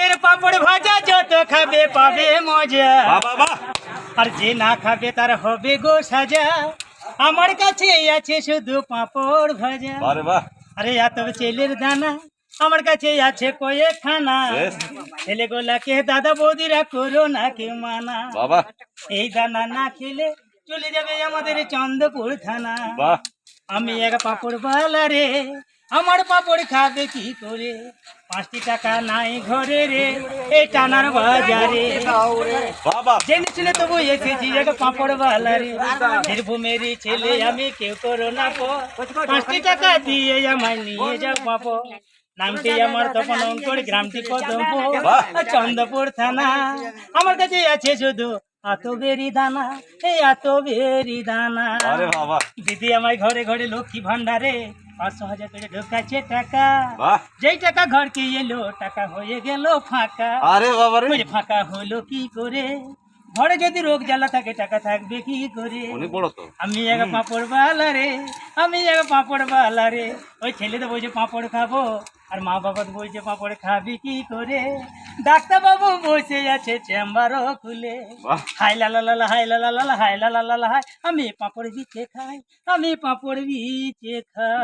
তেলের পাপড় ভাজা যত খাবে পাবে মজা। আর যে না খাবে তার হবে গো সাজা। আমার কাছে আছে শুধু পাপড় ভাজা। আরে এত চেলের দানা আমার কাছে আছে কয়েক খানা বেশ। ছেলে গোলাকে দাদা বৌদিরা করো না কে মানা। বাবা। এই দানা না খেলে চলে যাবে আমাদের চন্দ্রপুর থানা। আমি এক পাপড় বালা রে আমার পাপড় খাবে কি করে? পাঁচটি টাকা নাই ঘরে রে এই টানার বাজারে। বাবা। জেনেছিলে তবু এসেছি এক পাপড় বালা রে বীরভূমের ছেলে আমি কেউ করো না পাঁচটি টাকা দিয়ে আমায় নিয়ে যাও পাপ নামটি আমার তখন অঙ্কর গ্রামটি কদম্ব বাহ। চন্দ্রপুর থানা। আমার কাছে আছে শুধু এত বেরি দানা। এই এত বেরি দানা দিদি আমায় ঘরে ঘরে লক্ষ্মী ভান্ডারে পাঁচশো হাজার করে ঢোকাচ্ছে টাকা। যেই টাকা ঘরকে এলো টাকা হয়ে গেল ফাঁকা। আরে বাবা ফাঁকা হলো কি করে? ঘরে যদি রোগ জ্বালা থাকে টাকা থাকবে কি করে? আমি এক পাঁপড় বালা রে আমি এক পাঁপড় বালা রে। ওই ছেলে তো বলছে পাঁপড় খাব। আর মা বাবা তো বলছে পাঁপড় খাবি কি করে? ডাক্তার বাবু বসে আছে চেম্বারও খুলে। হাই লালা হাই লালা হাই লা লা লা লা, হাই। আমি পাঁপড় বিচে খাই আমি পাঁপড় বিচে খাই।